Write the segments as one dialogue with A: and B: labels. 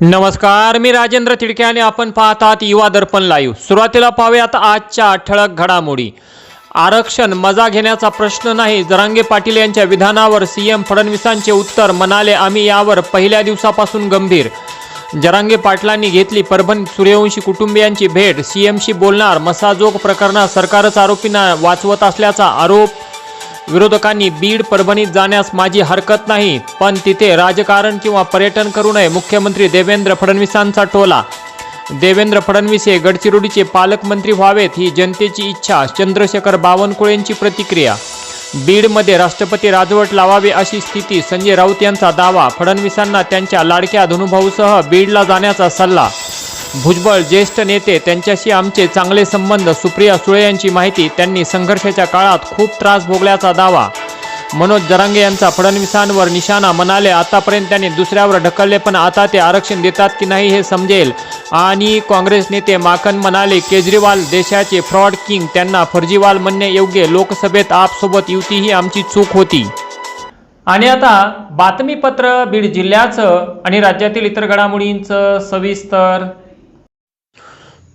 A: नमस्कार मी राजेंद्र तिडके आणि आपण पाहत आहात युवा दर्पण लाईव्ह सुरुवातीला पाहूयात आजच्या ठळक घडामोडी. आरक्षण मजा घेण्याचा प्रश्न नाही जरांगे पाटील यांच्या विधानावर सीएम फडणवीसांचे उत्तर म्हणाले आम्ही यावर पहिल्या दिवसापासून गंभीर. जरांगे पाटलांनी घेतली परभणी सूर्यवंशी कुटुंबियांची भेट सीएमशी बोलणार मसाजोग प्रकरणात सरकारच आरोपींना वाचवत असल्याचा आरोप विरोधकांनी बीड परभणीत जाण्यास माझी हरकत नाही पण तिथे राजकारण किंवा पर्यटन करू नये मुख्यमंत्री देवेंद्र फडणवीसांचा टोला. देवेंद्र फडणवीस हे गडचिरोलीचे पालकमंत्री व्हावेत ही जनतेची इच्छा चंद्रशेखर बावनकुळेंची प्रतिक्रिया. बीडमध्ये राष्ट्रपती राजवट लावावी अशी स्थिती संजय राऊत यांचा दावा फडणवीसांना त्यांच्या लाडक्या धनुभाऊसह बीडला जाण्याचा सल्ला. भुजबळ ज्येष्ठ नेते त्यांच्याशी आमचे चांगले संबंध सुप्रिया सुळे यांची माहिती त्यांनी संघर्षाच्या काळात खूप त्रास भोगल्याचा दावा. मनोज जरांगे यांचा फडणवीसांवर निशाणा म्हणाले आतापर्यंत त्यांनी दुसऱ्यावर ढकलले पण आता ते आरक्षण देतात की नाही हे समजेल. आणि काँग्रेस नेते माकन म्हणाले केजरीवाल देशाचे फ्रॉड किंग त्यांना फर्जीवाल म्हणणे योग्य लोकसभेत आपसोबत युती ही आमची चूक होती. आणि आता बातमीपत्र बीड जिल्ह्याचं आणि राज्यातील इतर घडामोडींचं सविस्तर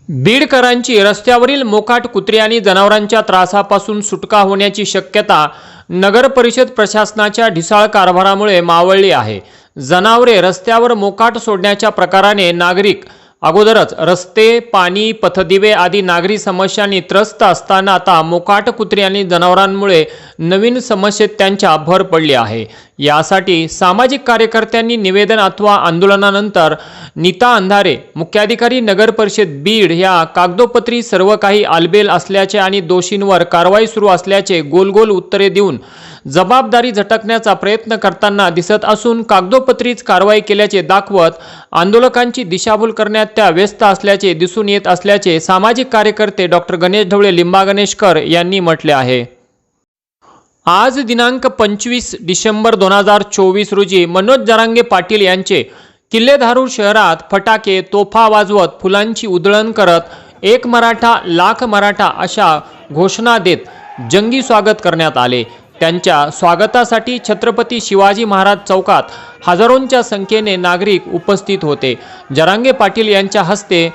A: बीडकरांची रस्त्यावरील मोकाट कुत्रे आणि जनावरांच्या त्रासापासून सुटका होण्याची शक्यता नगर परिषद प्रशासनाच्या ढिसाळ कारभारामुळे मावळली आहे. जनावरे रस्त्यावर मोकाट सोडण्याच्या प्रकाराने नागरिक अगोदरच रस्ते पाणी पथदिवे आदी नागरी समस्यांनी त्रस्त असताना आता मोकाट कुत्रे आणि जनावरांमुळे नवीन समस्येत त्यांच्या भर पडली आहे. यासाठी सामाजिक कार्यकर्त्यांनी निवेदन अथवा आंदोलनानंतर नीता अंधारे मुख्याधिकारी नगर परिषद बीड या कागदोपत्री सर्व काही आलबेल असल्याचे आणि दोषींवर कारवाई सुरू असल्याचे गोलगोल उत्तरे देऊन जबाबदारी झटकण्याचा प्रयत्न करताना दिसत असून कागदोपत्रीच कारवाई केल्याचे दाखवत आंदोलकांची दिशाभूल करण्यात त्या व्यस्त असल्याचे दिसून येत असल्याचे सामाजिक कार्यकर्ते डॉक्टर गणेश ढवळे लिंबागणेशकर यांनी म्हटले आहे. आज दिनांक पंचवीस डिसेंबर दोन हजार चोवीस रोजी मनोज जरांगे पाटील यांचे किल्लेधारूर शहरात फटाके तोफा वाजवत फुलांची उधळण करत एक मराठा लाख मराठा अशा घोषणा देत जंगी स्वागत करण्यात आले. त्यांच्या स्वागतासाठी छत्रपती शिवाजी महाराज चौकात हजारोंच्या संख्येने नागरिक उपस्थित होते. जरांगे पाटील यांच्या हस्ते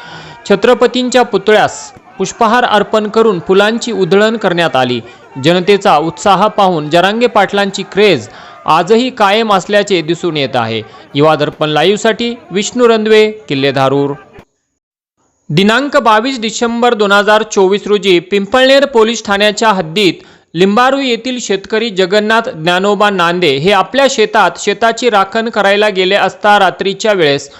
A: छत्रपतींच्या पुतळ्यास पुष्पहार अर्पण करून फुलांची उधळण करण्यात आली. जनतेचा उत्साह पाहून जरांगे पाटलांची क्रेज आजही कायम असल्याचे दिसून येत आहे. युवा दर्पण लाईव्हसाठी विष्णू रंधवे किल्लेधारूर दिनांक बावीस डिसेंबर दोन हजार चोवीस रोजी पिंपळनेर पोलीस ठाण्याच्या हद्दीत लिंबारू येथील शेतकरी जगन्नाथ ज्ञानोबा नांदे हे आपल्या शेतात शेताची राखण करायला गेले असता रात्रीच्या वेळेस.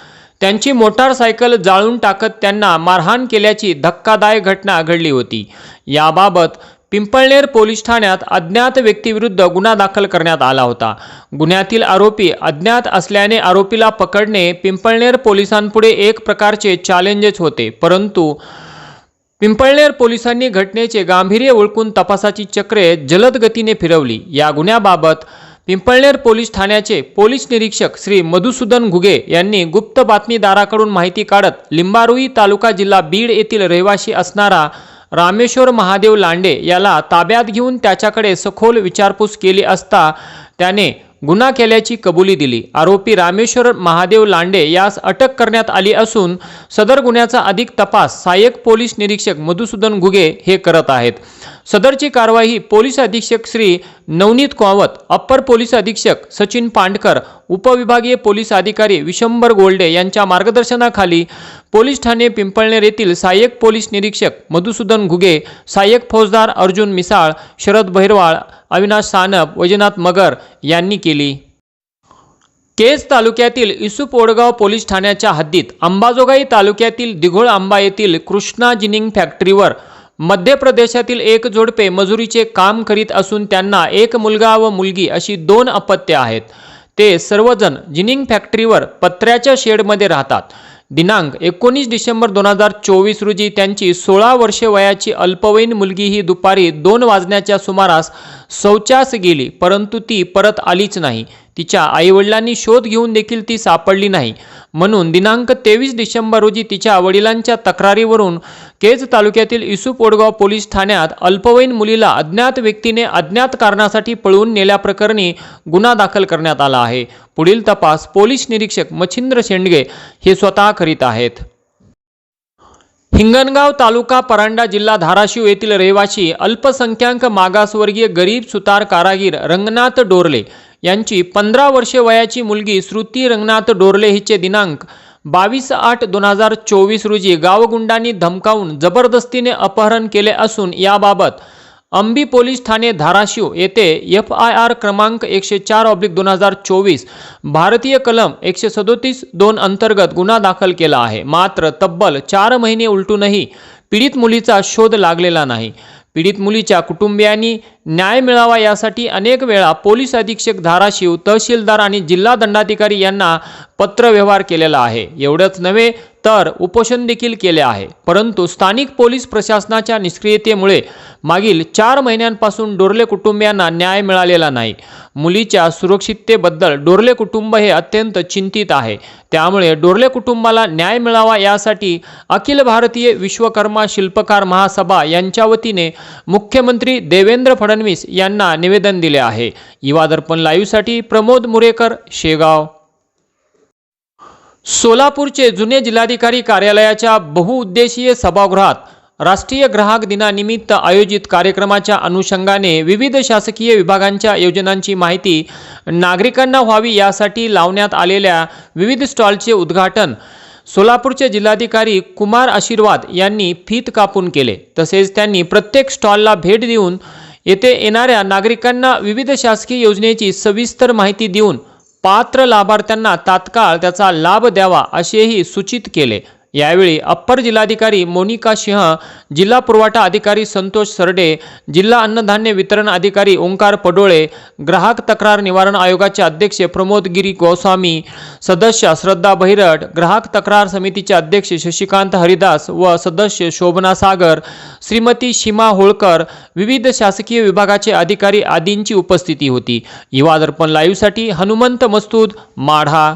A: त्यांची मोटारसायकल जाळून टाकत त्यांना मारहाण केल्याची धक्कादायक घटना घडली होती. याबाबत पिंपळनेर पोलीस ठाण्यात अज्ञात व्यक्तीविरुद्ध गुन्हा दाखल करण्यात आला होता. गुन्ह्यातील आरोपी अज्ञात असल्याने आरोपीला पकडणे पिंपळनेर पोलिसांपुढे एक प्रकारचे चॅलेंजेस होते. परंतु पिंपळनेर पोलिसांनी घटनेचे गांभीर्य ओळखून तपासाची चक्रे जलद गतीने फिरवली. या गुन्ह्याबाबत पिंपळनेर पोलीस ठाण्याचे पोलीस निरीक्षक श्री मधुसूदन घुगे यांनी गुप्त बातमीदाराकडून माहिती काढत लिंबारुई तालुका जिल्हा बीड येथील रहिवासी असणारा रामेश्वर महादेव लांडे याला ताब्यात घेऊन त्याच्याकडे सखोल विचारपूस केली असता त्याने गुन्हा केल्याची कबुली दिली. आरोपी रामेश्वर महादेव लांडे यास अटक करण्यात आली असून सदर गुन्ह्याचा अधिक तपास सहाय्यक पोलीस निरीक्षक मधुसूदन घुगे हे करत आहेत. सदरची कारवाई पोलीस अधीक्षक श्री नवनीत कावत अप्पर पोलीस अधीक्षक सचिन पांडकर उपविभागीय पोलीस अधिकारी विशंबर गोल्डे यांच्या मार्गदर्शनाखाली पोलीस ठाणे पिंपळनेर येथील सहाय्यक पोलीस निरीक्षक मधुसूदन घुगे सहाय्यक फौजदार अर्जुन मिसाळ शरद बहिरवाळ अविनाश सानप वैजनाथ मगर यांनी केली. केज तालुक्यातील इसुप ओडगाव पोलीस ठाण्याच्या हद्दीत अंबाजोगाई तालुक्यातील दिघोळ आंबा येथील कृष्णा जिनिंग फॅक्टरीवर मध्य प्रदेशातील एक जोडपे मजुरीचे काम करीत असून त्यांना एक मुलगा व मुलगी अशी दोन अपत्य आहेत. ते सर्वजण जिनिंग फॅक्टरीवर पत्र्याच्या शेडमध्ये राहतात. दिनांक एकोणीस डिसेंबर दोन हजार चोवीस रोजी त्यांची सोळा वर्षे वयाची अल्पवयीन मुलगी ही दुपारी दोन वाजण्याच्या सुमारास शौचास गेली परंतु ती परत आलीच नाही. तिच्या आईवडिलांनी शोध घेऊन देखील ती सापडली नाही. म्हणून दिनांक तेवीस डिसेंबर रोजी तिच्या वडिलांच्या तक्रारीवरून केज तालुक्यातील इसूप ओडगाव पोलीस ठाण्यात अल्पवयीन मुलीला अज्ञात व्यक्तीने अज्ञात कारणासाठी पळवून नेल्याप्रकरणी गुन्हा दाखल करण्यात आला आहे. पुढील तपास पोलीस निरीक्षक मच्छिंद्र शेंडगे हे स्वतः करीत आहेत. हिंगणगाव तालुका परांडा जिल्हा धाराशिव येथील रहिवासी अल्पसंख्याक मागासवर्गीय गरीब सुतार कारागीर रंगनाथ डोरले यांची पंधरा वर्षे वयाची मुलगी श्रुती रंगनाथ डोरले हिचे दिनांक बावीस आठ दोन हजार चोवीस रोजी गावगुंडांनी धमकावून जबरदस्तीने अपहरण केले असून याबाबत अंबी पोलीस ठाणे धाराशिव येथे एफ आय आर क्रमांक एकशे चार ऑब्लिक दोन हजार चोवीस भारतीय कलम एकशे सदोतीस दोन अंतर्गत गुन्हा दाखल केला आहे. मात्र तब्बल चार महिने उलटूनही पीडित मुलीचा शोध लागलेला नाही. पीडित मुलीच्या कुटुंबियांनी न्याय मिळावा यासाठी अनेक वेळा पोलीस अधीक्षक धाराशिव तहसीलदार आणि जिल्हा दंडाधिकारी यांना पत्रव्यवहार केलेला आहे. एवढंच नव्हे तर उपोषण देखील केले आहे. परंतु स्थानिक पोलीस प्रशासनाच्या निष्क्रियतेमुळे मागील चार महिन्यांपासून डोरले कुटुंबियांना न्याय मिळालेला नाही. मुलीच्या सुरक्षिततेबद्दल डोरले कुटुंब हे अत्यंत चिंतित आहे. त्यामुळे डोरले कुटुंबाला न्याय मिळावा यासाठी अखिल भारतीय विश्वकर्मा शिल्पकार महासभा यांच्या वतीने मुख्यमंत्री देवेंद्र फडणवीस यांना निवेदन दिले आहे. युवा दर्पण लाईव्हसाठी प्रमोद मुरेकर शेगाव. सोलापूरचे जुने जिल्हाधिकारी कार्यालयाच्या बहुउद्देशीय सभागृहात राष्ट्रीय ग्राहक दिनानिमित्त आयोजित कार्यक्रमाच्या अनुषंगाने विविध शासकीय विभागांच्या योजनांची माहिती नागरिकांना व्हावी यासाठी लावण्यात आलेल्या विविध स्टॉलचे उद्घाटन सोलापूरचे जिल्हाधिकारी कुमार आशीर्वाद यांनी फीत कापून केले. तसेच त्यांनी प्रत्येक स्टॉलला भेट देऊन येथे येणाऱ्या नागरिकांना विविध शासकीय योजनेची सविस्तर माहिती देऊन पात्र लाभार्थ्यांना तात्काळ त्याचा लाभ द्यावा असेही सूचित केले. यावेळी अप्पर जिल्हाधिकारी मोनिका सिंह जिल्हा पुरवठा अधिकारी संतोष सरडे जिल्हा अन्नधान्य वितरण अधिकारी ओंकार पडोळे ग्राहक तक्रार निवारण आयोगाचे अध्यक्ष प्रमोद गिरी गोस्वामी सदस्य श्रद्धा बहिरट ग्राहक तक्रार समितीचे अध्यक्ष शशिकांत हरिदास व सदस्य शोभना सागर श्रीमती सीमा होळकर विविध शासकीय विभागाचे अधिकारी आदींची उपस्थिती होती. युवा दर्पण लाईव्हसाठी हनुमंत मस्तूद माढा.